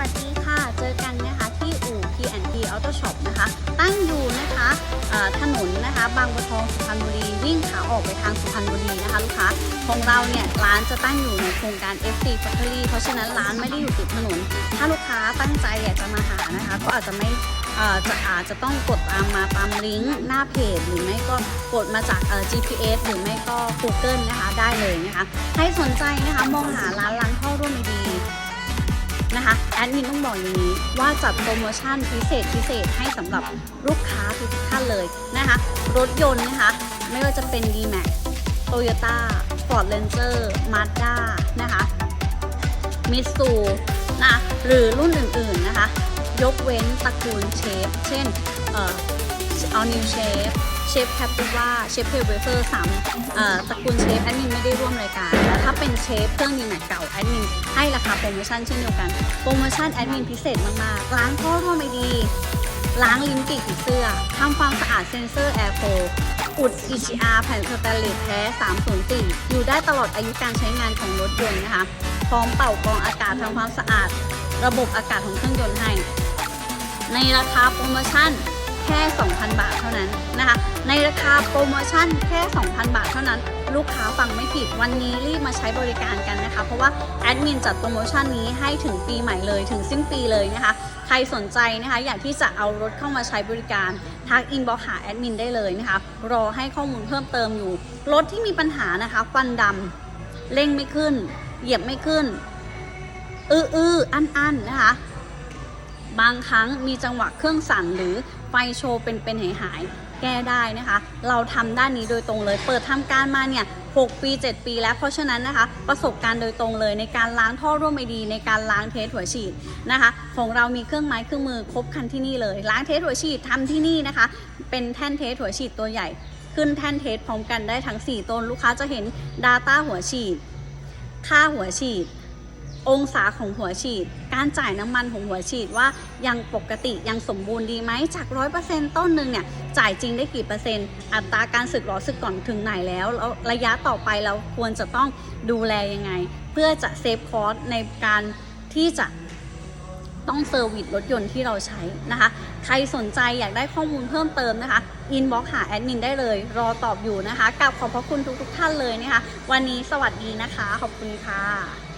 วัสดีค่ะ เจอกันนะคะที่อู่ P&P Auto Shop นะคะ ตั้งอยู่นะคะถนนนะคะบางบัวทองสุพรรณบุรีวิ่งขาออกไปทางสุพรรณบุรีนะคะลูกค้าของเราเนี่ยร้านจะตั้งอยู่ในโครงการ FC Factory เพราะฉะนั้นร้านไม่ได้อยู่ติดถนน ถ้าลูกค้าตั้งใจอยากจะมาหานะคะ ก็อาจจะไม่เอ่อจะอาจจะต้องกดตามมาตามลิงก์หน้าเพจหรือไม่ก็กดมาจาก GPS หรือไม่ก็ Google นะคะได้เลยนะคะ ใครสนใจนะคะมองหาร้านล้างท่อร่วมดี นะคะแอดมินต้องบอกอย่างนี้ว่าจัดโปรโมชั่นพิเศษพิเศษให้สำหรับลูกค้าทุกท่านเลยนะคะ รถยนต์นะคะ ไม่ว่าจะเป็น D-Max Toyota Ford Ranger Mazda นะคะมิตซูนะหรือรุ่นอื่นๆนะคะ ยกเว้นตระกูลเชฟ เช่นเอ่อเอานิว เชฟแคปติว่าเชฟเพลเวเฟอร์สามตระกูลเชฟแอดมินไม่ได้ร่วมรายการแต่ถ้าเป็นเชฟเครื่องดีแม็กเก่าแอดมินให้ราคาโปรโมชั่นเช่นเดียวกัน โปรโมชั่นแอดมินพิเศษมากๆล้างท่อร่วมไม่ดี ล้างลิ้นปีกผีเสื้อทำความสะอาดเซ็นเซอร์แอร์โฟอุด EGR แผ่นสแตนเลสแท้ 304 อยู่ได้ตลอดอายุการใช้งานของรถยนต์นะคะ พร้อมเป่ากรองอากาศทำความสะอาด ระบบอากาศของเครื่องยนต์ให้ ในราคาโปรโมชั่น ค่ 2,000 บาทเท่านั้นนะคะ ในราคาโปรโมชั่นแค่ 2,000 บาทเท่านั้น ลูกค้าฟังไม่ผิดวันนี้รีบมาใช้บริการกันนะคะ เพราะว่าแอดมินจัดโปรโมชั่นนี้ให้ถึงปีใหม่เลยถึงสิ้นปีเลยนะคะ ใครสนใจนะคะ อยากที่จะเอารถเข้ามาใช้บริการทักอินบ็อกหาแอดมินได้เลยนะคะ รอให้ข้อมูลเพิ่มเติมอยู่ รถที่มีปัญหานะคะควันดำเร่งไม่ขึ้น เหยียบไม่ขึ้นอื้ออื้ออันอันนะคะ บางครั้งมีจังหวะเครื่องสั่นหรือไฟโชว์เป็นเป็นหายหายๆแก้ได้นะคะ เราทำด้านนี้โดยตรงเลย เปิดทำการมาเนี่ย 6 ปี 7 ปีแล้ว เพราะฉะนั้นนะคะ ประสบการณ์โดยตรงเลยในการล้างท่อร่วมไอดีในการล้างเทสหัวฉีดนะคะ ของเรามีเครื่องไม้เครื่องมือครบครันที่นี่เลย ล้างเทสหัวฉีดทำที่นี่นะคะ เป็นแท่นเทสหัวฉีดตัวใหญ่ ขึ้นแท่นเทสพร้อมกันได้ทั้ง 4ต้น ลูกค้าจะเห็น Data หัวฉีด ค่าหัวฉีด องศาของหัวฉีด การจ่ายน้ำมันของหัวฉีดว่ายังปกติยังสมบูรณ์ดีไหมจาก 100%ต้นหนึ่งเนี่ยจ่ายจริงได้กี่เปอร์เซ็นต์ อัตราการสึกหรอสึกก่อนถึงไหนแล้วแล้วระยะต่อไปเราควรจะต้องดูแลยังไง เพื่อจะเซฟคอสในการที่จะต้องเซอร์วิสรถยนต์ที่เราใช้นะคะ ใครสนใจอยากได้ข้อมูลเพิ่มเติมนะคะ อินบ็อกหาแอดมินได้เลย รอตอบอยู่นะคะกับขอบพระคุณทุกๆท่านเลยนะคะ วันนี้สวัสดีนะคะ ขอบคุณค่ะ